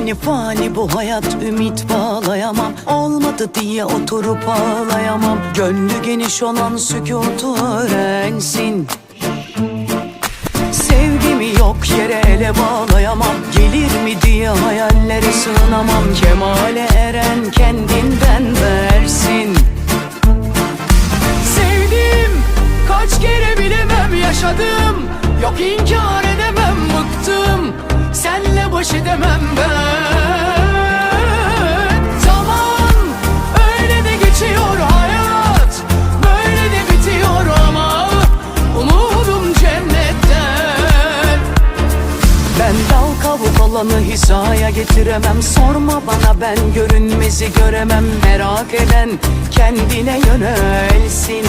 Hani fani bu hayat ümit bağlayamam. Olmadı diye oturup ağlayamam. Gönlü geniş olan sükutu öğrensin. Sevgimi yok yere ele bağlayamam. Gelir mi diye hayallere sığınamam. Kemale eren kendinden versin. Sevdim kaç kere bilemem yaşadım. Yok inkar Senle baş edemem ben. Zaman öyle de geçiyor hayat Böyle de bitiyor ama Umudum cennetten. Ben dal kavuk olanı hizaya getiremem. Sorma bana ben görünmezi göremem. Merak eden kendine yönelsin